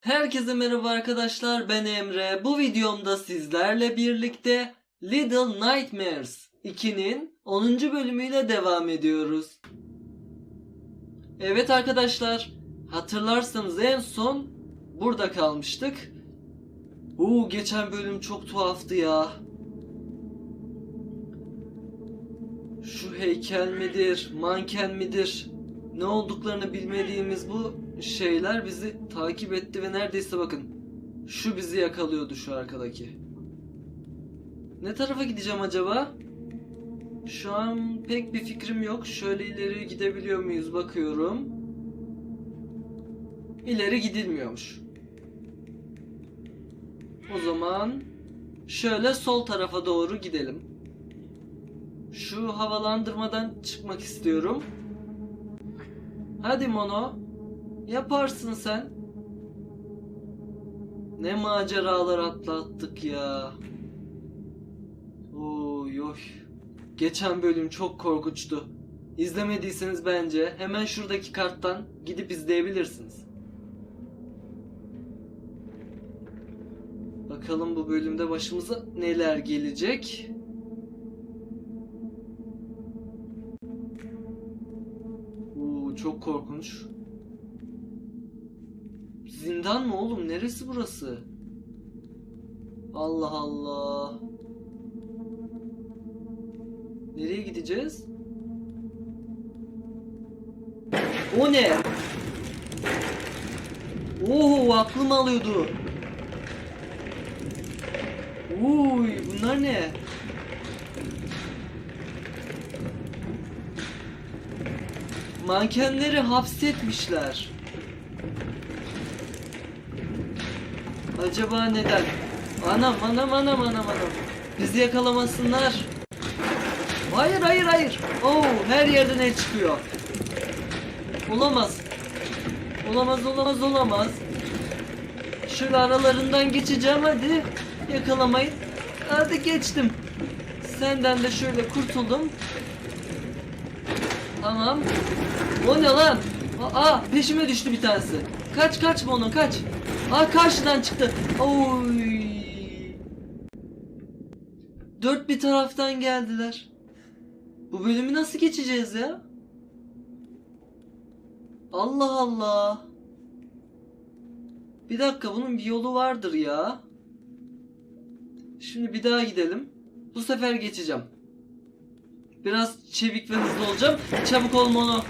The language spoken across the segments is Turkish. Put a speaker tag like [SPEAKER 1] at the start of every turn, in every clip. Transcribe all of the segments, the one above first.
[SPEAKER 1] Herkese merhaba arkadaşlar ben Emre. Bu videomda sizlerle birlikte Little Nightmares 2'nin 10. bölümüyle devam ediyoruz. Evet arkadaşlar hatırlarsanız en son burada kalmıştık. Uuu geçen bölüm çok tuhaftı ya. Şu heykel midir, manken midir? Ne olduklarını bilmediğimiz bu şeyler bizi takip etti ve neredeyse bakın şu bizi yakalıyordu şu arkadaki. Ne tarafa gideceğim acaba? Şu an pek bir fikrim yok. Şöyle ileri gidebiliyor muyuz bakıyorum. İleri gidilmiyormuş. O zaman şöyle sol tarafa doğru gidelim. Şu havalandırmadan çıkmak istiyorum. Hadi Mono. Yaparsın sen. Ne maceralar atlattık ya. Oy oy. Geçen bölüm çok korkunçtu. İzlemediyseniz bence hemen şuradaki karttan gidip izleyebilirsiniz. Bakalım bu bölümde başımıza neler gelecek. Oo, çok korkunç. Zindan mı oğlum? Neresi burası? Allah Allah. Nereye gideceğiz? O ne? Oo aklım alıyordu. Uy bunlar ne? Mankenleri hapsetmişler. Acaba neden? Anam anam anam anam anam. Bizi yakalamasınlar. Hayır hayır hayır. Oo her yerden el çıkıyor. Olamaz. Olamaz olamaz olamaz. Şöyle aralarından geçeceğim hadi. Yakalamayın. Hadi geçtim. Senden de şöyle kurtuldum. Tamam. O ne lan? Aa peşime düştü bir tanesi. Kaç kaç Mono kaç. Aa karşıdan çıktı. Oy. Dört bir taraftan geldiler. Bu bölümü nasıl geçeceğiz ya? Allah Allah. Bir dakika bunun bir yolu vardır ya. Şimdi bir daha gidelim. Bu sefer geçeceğim. Biraz çevik ve hızlı olacağım. Çabuk ol Mono.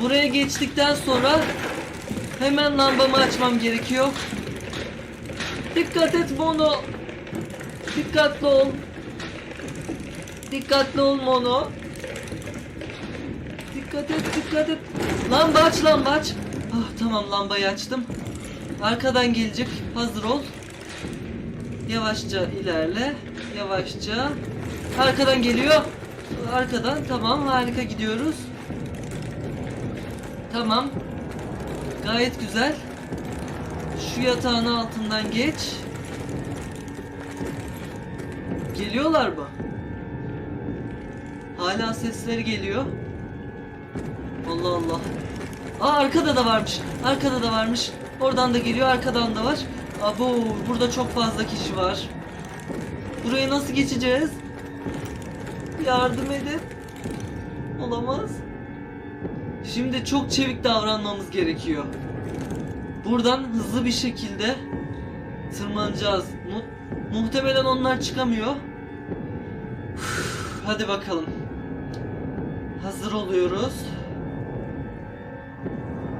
[SPEAKER 1] Buraya geçtikten sonra hemen lambamı açmam gerekiyor. Dikkat et Mono. Dikkatli ol. Dikkatli ol Mono. Dikkat et, dikkat et. Lamba aç, lamba aç. Ah, tamam lambayı açtım. Arkadan gelecek. Hazır ol. Yavaşça ilerle. Yavaşça. Arkadan geliyor. Arkadan. Tamam, harika gidiyoruz. Tamam. Gayet güzel. Şu yatağın altından geç. Geliyorlar mı? Hala sesleri geliyor. Allah Allah. Aa arkada da varmış. Arkada da varmış. Oradan da geliyor, arkadan da var. Abo burada çok fazla kişi var. Burayı nasıl geçeceğiz? Yardım edin. Olamaz. Şimdi çok çevik davranmamız gerekiyor. Buradan hızlı bir şekilde tırmanacağız. Mu- muhtemelen onlar çıkamıyor. Üf, Hadi bakalım. Hazır oluyoruz.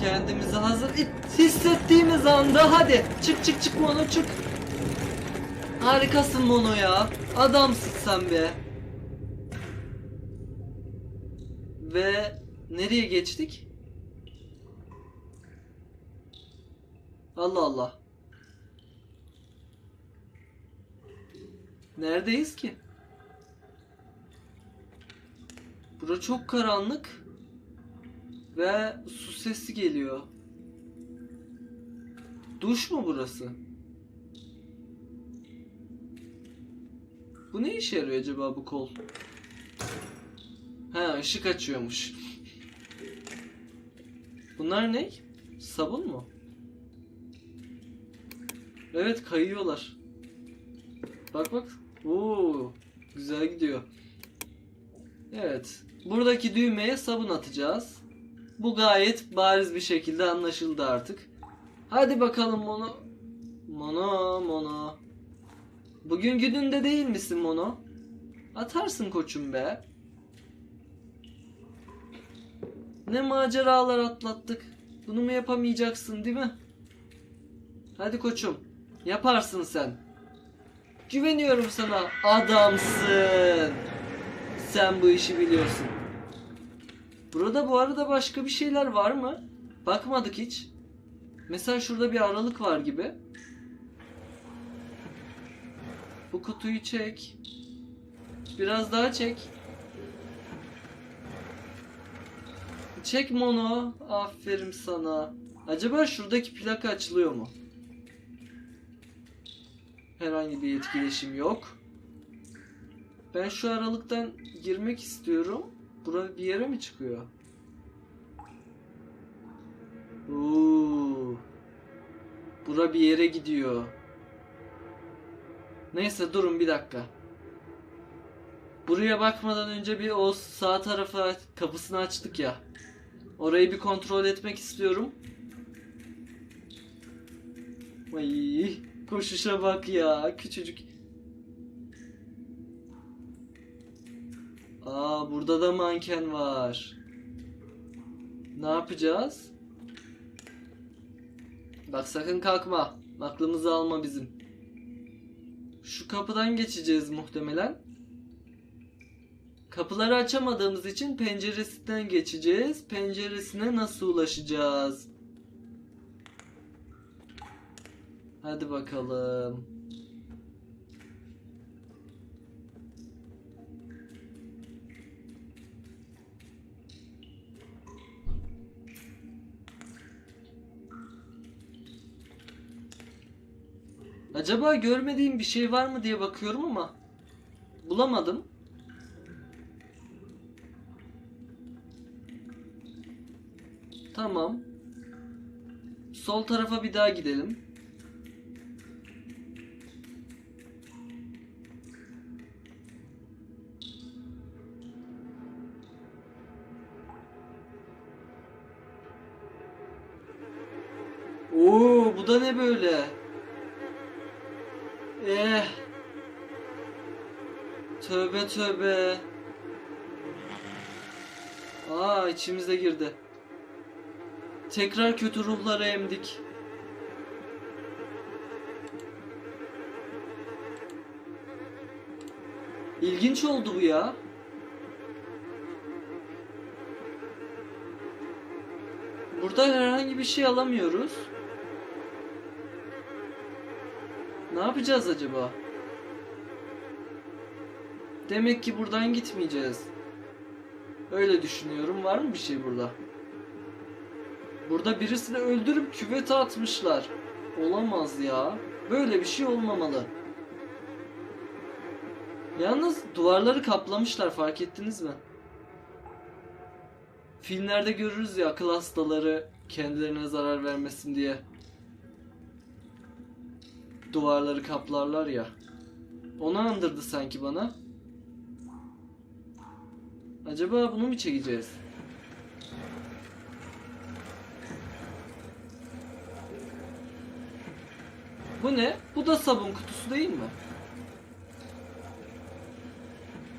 [SPEAKER 1] Kendimizi hazır his- hissettiğimiz anda hadi çık çık çık Mono çık. Harikasın Mono ya. Adamsın sen be. Ve nereye geçtik? Allah Allah. Neredeyiz ki? Bura çok karanlık. Ve su sesi geliyor. Duş mu burası? Bu ne işe yarıyor acaba bu kol? Ha ışık açıyormuş. Bunlar ne? Sabun mu? Evet kayıyorlar. Bak bak. Oo, güzel gidiyor. Evet. Buradaki düğmeye sabun atacağız. Bu gayet bariz bir şekilde anlaşıldı artık. Hadi bakalım Mono. Mono, Mono. Bugün gününde değil misin Mono? Atarsın koçum be. Ne maceralar atlattık. Bunu mu yapamayacaksın değil mi? Hadi koçum. Yaparsın sen. Güveniyorum sana. Adamsın. Sen bu işi biliyorsun. Burada bu arada başka bir şeyler var mı? Bakmadık hiç. Mesela şurada bir aralık var gibi. Bu kutuyu çek. Biraz daha çek. Çek mono. Aferin sana. Acaba şuradaki plaka açılıyor mu? Herhangi bir etkileşim yok. Ben şu aralıktan girmek istiyorum. Bura bir yere mi çıkıyor? Oo. Bura bir yere gidiyor. Neyse durun bir dakika. Buraya bakmadan önce bir o sağ tarafa kapısını açtık ya. Orayı bir kontrol etmek istiyorum. Ay, koşuşa bak ya küçücük. Aa burada da manken var. Ne yapacağız? Bak sakın kalkma. Aklımızı alma bizim. Şu kapıdan geçeceğiz muhtemelen. Kapıları açamadığımız için penceresinden geçeceğiz. Penceresine nasıl ulaşacağız? Hadi bakalım. Acaba görmediğim bir şey var mı diye bakıyorum ama bulamadım. Tamam. Sol tarafa bir daha gidelim. Oo, bu da ne böyle? Eh. Tövbe tövbe. Aa içimize girdi. Tekrar kötü ruhları emdik. İlginç oldu bu ya. Burada herhangi bir şey alamıyoruz. Ne yapacağız acaba? Demek ki buradan gitmeyeceğiz. Öyle düşünüyorum. Var mı bir şey burada? Burada birisini öldürüp küvete atmışlar. Olamaz ya. Böyle bir şey olmamalı. Yalnız duvarları kaplamışlar fark ettiniz mi? Filmlerde görürüz ya akıl hastaları kendilerine zarar vermesin diye. Duvarları kaplarlar ya. Onu andırdı sanki bana. Acaba bunu mu çekeceğiz? Bu ne? Bu da sabun kutusu değil mi?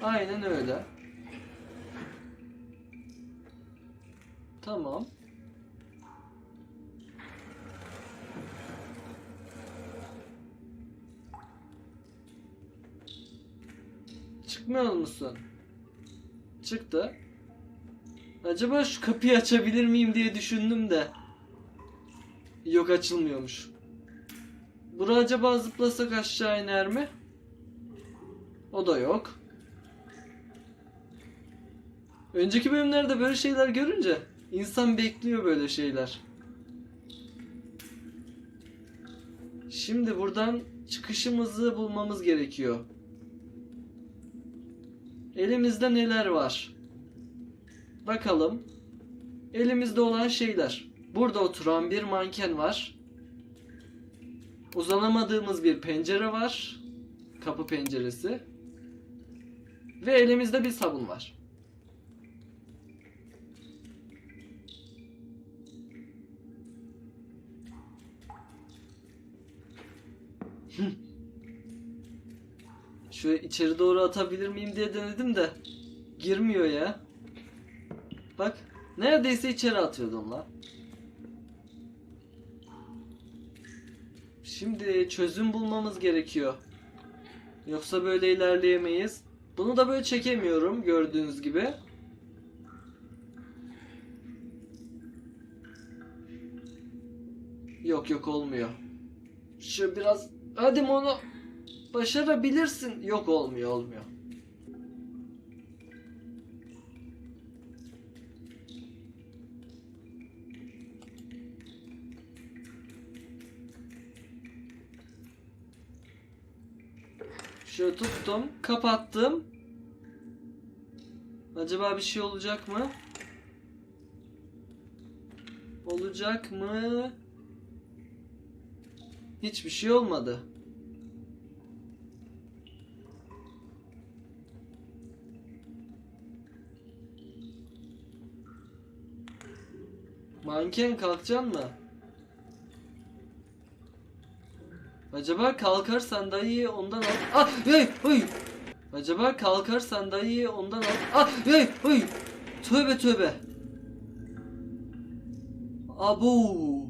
[SPEAKER 1] Aynen öyle. Tamam. Çıkmıyor musun? Çıktı. Acaba şu kapıyı açabilir miyim diye düşündüm de. Yok açılmıyormuş. Bura acaba zıplasak aşağı iner mi? O da yok. Önceki bölümlerde böyle şeyler görünce insan bekliyor böyle şeyler. Şimdi buradan çıkışımızı bulmamız gerekiyor. Elimizde neler var? Bakalım. Elimizde olan şeyler. Burada oturan bir manken var. Uzanamadığımız bir pencere var. Kapı penceresi. Ve elimizde bir sabun var. Şöyle içeri doğru atabilir miyim diye denedim de girmiyor ya. Bak neredeyse içeri atıyordum lan. Şimdi çözüm bulmamız gerekiyor. Yoksa böyle ilerleyemeyiz. Bunu da böyle çekemiyorum gördüğünüz gibi. Yok yok olmuyor. Şu biraz hadi onu başarabilirsin. Yok olmuyor olmuyor. Şöyle tuttum, kapattım. Acaba bir şey olacak mı? Olacak mı? Hiçbir şey olmadı. Manken kalkacaksın mı? Acaba kalkar sandalyeyi ondan al. Ah! Hey! Hey! Acaba kalkar sandalyeyi ondan al. Ah! Hey! Hey! Tövbe tövbe. Abu.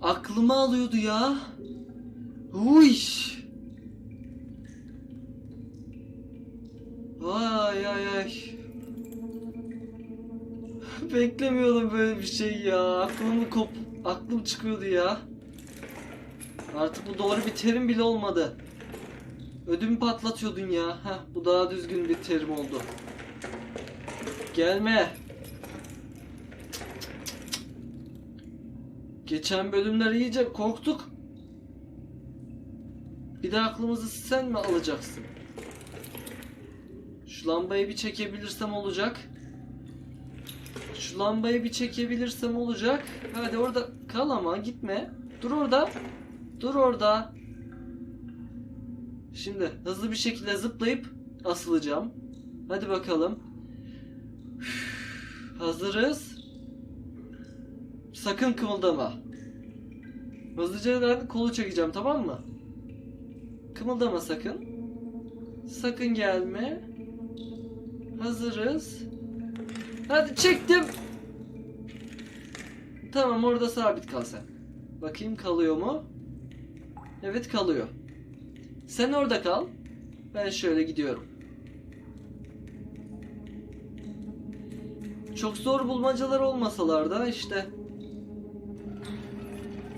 [SPEAKER 1] Aklıma alıyordu ya. Uy. Vay ay ay. Beklemiyordum böyle bir şey ya. Aklım kop aklım çıkıyordu ya. Artık bu doğru bir terim bile olmadı. Ödümü patlatıyordun ya. Heh, bu daha düzgün bir terim oldu. Gelme. Geçen bölümler iyice korktuk. Bir de aklımızı sen mi alacaksın? Şu lambayı bir çekebilirsem olacak. Şu lambayı bir çekebilirsem olacak. Hadi orada kal ama gitme. Dur orada. Dur orada. Şimdi hızlı bir şekilde zıplayıp asılacağım. Hadi bakalım. Üf, Hazırız. Sakın kımıldama. Hızlıca ben kolu çekeceğim tamam mı? Kımıldama sakın. Sakın gelme. Hazırız. Hadi çektim. Tamam orada sabit kal sen. Bakayım kalıyor mu? Evet kalıyor. Sen orada kal. Ben şöyle gidiyorum. Çok zor bulmacalar olmasalar da işte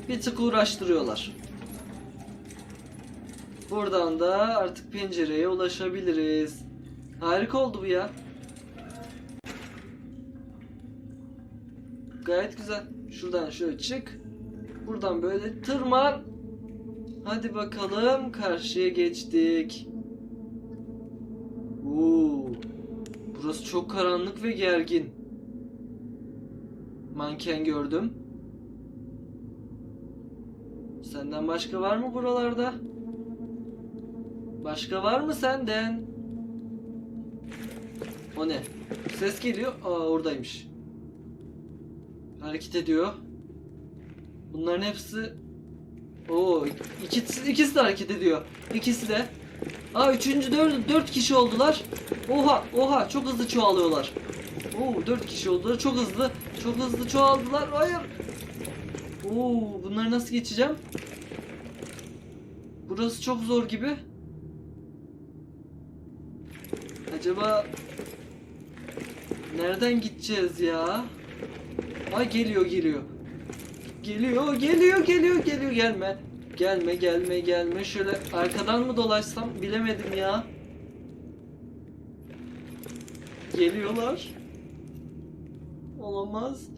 [SPEAKER 1] bir tık uğraştırıyorlar. Buradan da artık pencereye ulaşabiliriz. Harika oldu bu ya. Gayet güzel. Şuradan şöyle çık. Buradan böyle tırman. Hadi bakalım karşıya geçtik. Oo. Burası çok karanlık ve gergin. Manken gördüm. Senden başka var mı buralarda? Başka var mı senden? O ne? Ses geliyor. Aa oradaymış. Hareket ediyor. Bunların hepsi Oo ikisi, ikisi de hareket ediyor. İkisi de. Aa üçüncü dört, dört kişi oldular. Oha oha çok hızlı çoğalıyorlar. Oo dört kişi oldular çok hızlı. Çok hızlı çoğaldılar. Hayır. Oo bunları nasıl geçeceğim? Burası çok zor gibi. Acaba nereden gideceğiz ya? Ay geliyor geliyor. Geliyor geliyor geliyor geliyor gelme. Gelme gelme gelme şöyle arkadan mı dolaşsam bilemedim ya. Geliyorlar. Olamaz.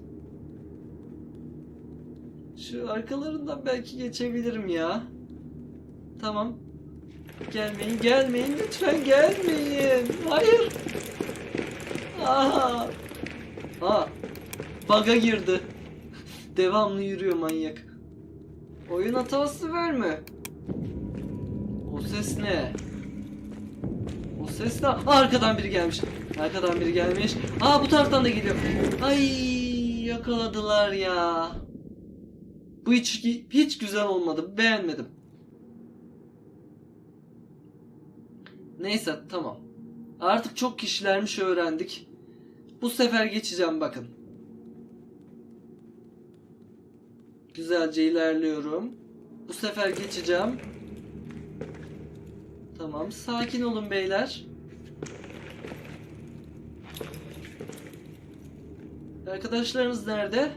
[SPEAKER 1] Şu arkalarından belki geçebilirim ya. Tamam. Gelmeyin gelmeyin lütfen gelmeyin. Hayır. Aha. Aa. Baga girdi. Devamlı yürüyor manyak. Oyun hatası verme. O ses ne? O ses ne? Arkadan biri gelmiş. Arkadan biri gelmiş. Aa bu taraftan da geliyor. Ay yakaladılar ya. Bu hiç hiç güzel olmadı. Beğenmedim. Neyse tamam. Artık çok kişilermiş öğrendik. Bu sefer geçeceğim bakın. Güzelce ilerliyorum. Bu sefer geçeceğim. Tamam, sakin olun beyler. Arkadaşlarınız nerede?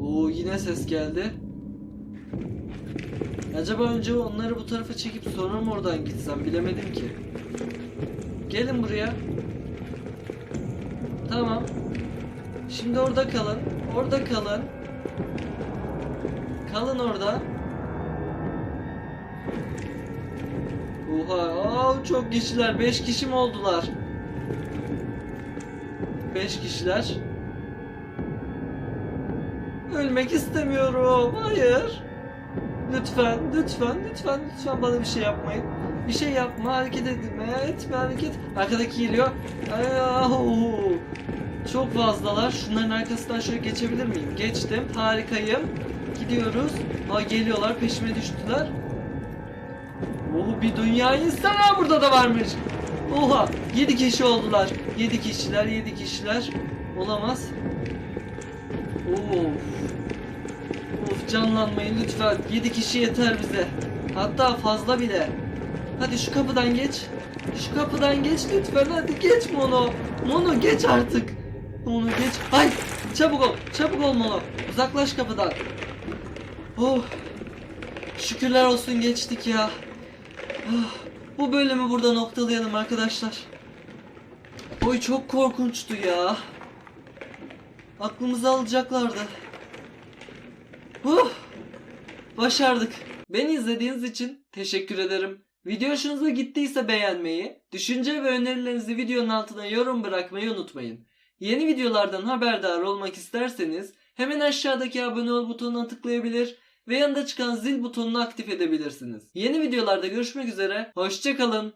[SPEAKER 1] Oo yine ses geldi. Acaba önce onları bu tarafa çekip sonra mı oradan gitsem bilemedim ki. Gelin buraya. Tamam. Şimdi orada kalın. Orada kalın. Kalın orada. Oha, aa, çok kişiler. 5 kişi mi oldular? 5 kişiler. Ölmek istemiyorum. Hayır. Lütfen, lütfen, lütfen, lütfen bana bir şey yapmayın. Bir şey yapma, hareket etme, etme hareket. Arkadaki geliyor. Ay, ahu. Çok fazlalar. Şunların arkasından şöyle geçebilir miyim? Geçtim. Harikayım. Gidiyoruz. Aa geliyorlar. Peşime düştüler. Oh bir dünya insan ha burada da varmış. Oha 7 kişi oldular. 7 kişiler 7 kişiler. Olamaz. Of. Of canlanmayın lütfen. 7 kişi yeter bize. Hatta fazla bile. Hadi şu kapıdan geç. Şu kapıdan geç lütfen hadi geç Mono. Mono geç artık. Mono geç. Ay çabuk ol. Çabuk ol Mono. Uzaklaş kapıdan. Oh. Şükürler olsun geçtik ya. Ah, Bu bölümü burada noktalayalım arkadaşlar. Oy çok korkunçtu ya. Aklımızı alacaklardı. Huh! Başardık. Beni izlediğiniz için teşekkür ederim. Video hoşunuza gittiyse beğenmeyi, düşünce ve önerilerinizi videonun altına yorum bırakmayı unutmayın. Yeni videolardan haberdar olmak isterseniz hemen aşağıdaki abone ol butonuna tıklayabilir ve yanında çıkan zil butonunu aktif edebilirsiniz. Yeni videolarda görüşmek üzere, hoşçakalın.